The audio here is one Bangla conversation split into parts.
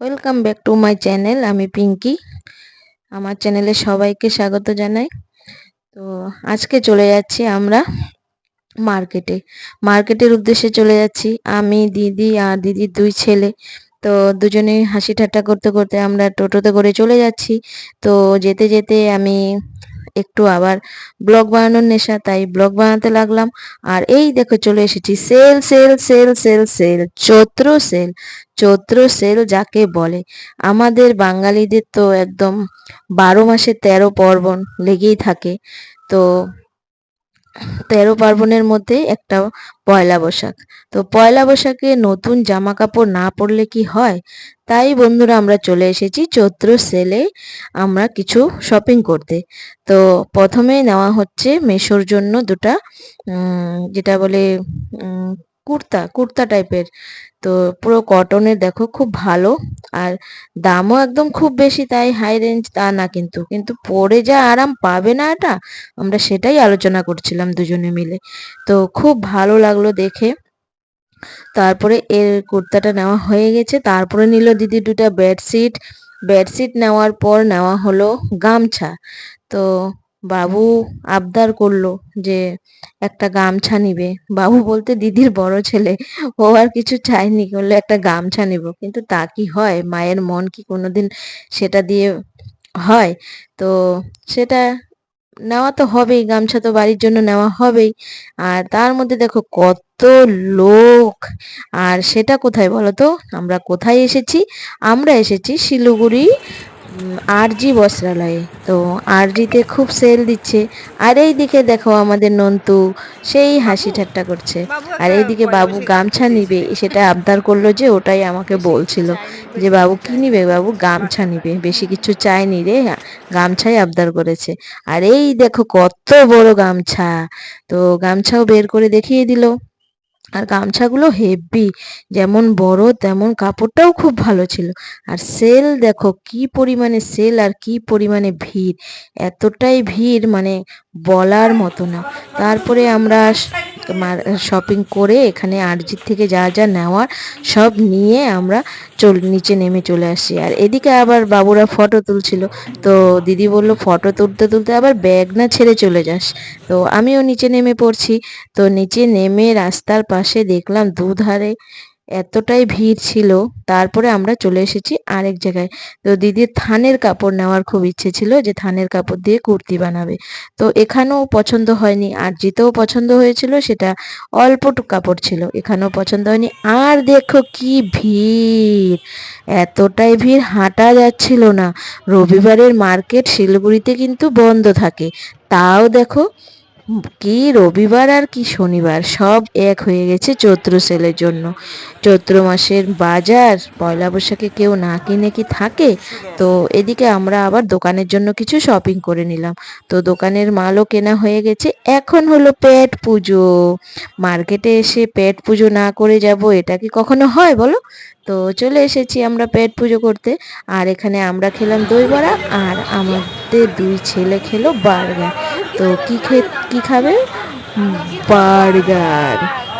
Welcome back to my channel আমি পিঙ্কি। আমার চ্যানেলে সবাইকে স্বাগত জানাই। তো আজকে চলে যাচ্ছি আমরা মার্কেটে মার্কেটের উদ্দেশ্যে চলে যাচ্ছি। আমি, দিদি আর দিদির দুই ছেলে। তো দুজনেই হাসি ঠাট্টা করতে করতে আমরা টোটোতে করে চলে যাচ্ছি। তো যেতে যেতে আমি একটু আবার ব্লগ বানানোর নেশা, তাই ব্লগ বানাতে লাগলাম। আর এই দেখো চলে এসেছি, sale sale sale sale sale, Chaitra sale Chaitra sale যাকে বলে। আমাদের বাঙালিদের তো একদম বারো মাসে তেরো পর্বণ লেগেই থাকে। তো তেরো পার্বণের মধ্যে একটা পয়লা বৈশাখ। তো পয়লা বৈশাখে নতুন জামা কাপড় না পরলে কি হয়? তাই বন্ধুরা আমরা চলে এসেছি চৈত্র সেলে আমরা কিছু শপিং করতে। তো প্রথমে নেওয়া হচ্ছে মেশোর জন্য দুটা যেটা বলে কুর্তা কুর্তা টাইপের। তো পুরো কটনের দেখো খুব ভালো। আর দামও একদম খুব বেশি, তাই হাই রেঞ্জ তা না কিন্তু। কিন্তু পরে যা আরাম পাবে না এটা, আমরা সেটাই আলোচনা করছিলাম দুজনে মিলে। তো খুব ভালো লাগল দেখে। তারপরে এর কুর্তাটা নেওয়া হয়ে গেছে। তারপরে নিল দিদি দুটা বেডশিট বেডশিট নেওয়ার পর নেওয়া হলো গামছা। তো বাবু আবদার করল যে, একটা গামছা নিবে। বাবু বলতে, দিদির বড় ছেলে, ও আর কিছু চায়নি, বলল একটা গামছা নিব। কিন্তু তা কি হয়? মায়ের মন কি কোনোদিন সেটা দিয়ে হয়? তো সেটা নেওয়া তো হবেই, গামছা তো বাড়ির জন্য নেওয়া হবেই। আর তার মধ্যে দেখো কত লোক। আর সেটা কোথায় বলো তো? আমরা কোথায় এসেছি? আমরা এসেছি শিলিগুড়ি আরজি বস্ত্রালয়ে। তো আরজিতে খুব সেল দিচ্ছে। আর এই দিকে দেখো আমাদের নন্তু সেই হাসি ঠাট্টা করছে। আর এইদিকে বাবু গামছা নিবে সেটা আবদার করল যে ওটাই আমাকে বলছিল। যে বাবু কি নিবে বাবু? গামছা নিবে। বেশি কিছু চায়নি রে গামছাই আবদার করেছে। আর এই দেখো কত বড় গামছা। তো গামছাও বের করে দেখিয়ে দিল। আর গামছাগুলো হেভি যেমন বড় তেমন কাপড়টাও খুব ভালো ছিল। আর সেল দেখো, কি পরিমাণে সেল আর কি পরিমাণে ভিড়। এতটাই ভিড় মানে বলার মতো না। তারপরে আমরা শপিং করে এখানে আরজির থেকে যা যা নেওয়ার সব নিয়ে আমরা চল, নিচে নেমে চলে আসি। আর এদিকে আবার বাবুরা ফটো তুলছিল। তো দিদি বলল ফটো তুলতে তুলতে আবার ব্যাগ না ছেড়ে চলে যাস। তো আমিও নিচে নেমে পড়ছি। তো নিচে নেমে রাস্তার পাশে দেখলাম দুধারে এতটাই ভিড় ছিল, তারপরে আমরা চলে এসেছি আরেক জায়গায়। তো দিদির থানের কাপড় নেওয়ার খুব ইচ্ছে ছিল যে থানের কাপড় দিয়ে কুর্তি বানাবে। তো এখানেও পছন্দ হয়নি, আর জিতেও পছন্দ হয়েছিল সেটা অল্প কাপড় ছিল, এখানেও পছন্দ হয়নি। আর দেখো কি ভিড়! এতটাই ভিড় হাঁটা যাচ্ছিল না। রবিবারের মার্কেট শিলিগুড়িতে কিন্তু বন্ধ থাকে। তাও দেখো কি? রবিবার আর কি শনিবার? সব এক হয়ে গেছে চৈত্র সেলের জন্য। চৈত্র মাসের বাজার, পয়লা বৈশাখে কেউ না কিনে কি থাকে? তো এদিকে আমরা আবার দোকানের জন্য কিছু শপিং করে নিলাম। তো দোকানের মালও কেনা হয়ে গেছে। এখন হলো পেট পুজো। মার্কেটে এসে পেট পুজো না করে যাব, এটা কি কখনো হয় বলো? তো চলে এসেছি আমরা পেট পুজো করতে। আর এখানে আমরা খেলাম দই বড়া আর আমাদের দুই ছেলে খেলো বার্গার। তো কি খে, কী খাবে? বার্গার।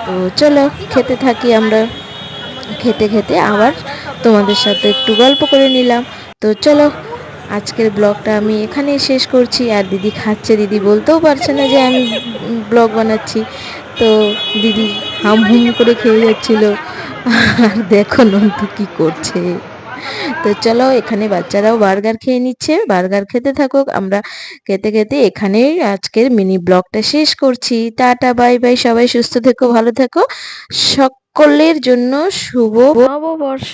তো চলো খেতে থাকি আমরা। খেতে খেতে আবার তোমাদের সাথে একটু গল্প করে নিলাম। তো চলো আজকের ব্লগটা আমি এখানেই শেষ করছি। আর দিদি খাচ্ছে, দিদি বলতেও পারছে না যে আমি ব্লগ বানাচ্ছি। তো দিদি হাম হুম করে খেয়ে যাচ্ছিল। আর দেখো নন্তু কি করছে। তো চলো এখানে বাচ্চারাও বার্গার খেয়ে নিচ্ছে। বার্গার খেতে থাকুক, আমরা খেতে খেতে এখানেই আজকের মিনি ব্লগটা শেষ করছি। টাটা, বাই বাই, সবাই সুস্থ থেকো, ভালো থেকো। সকলের জন্য শুভ নববর্ষ।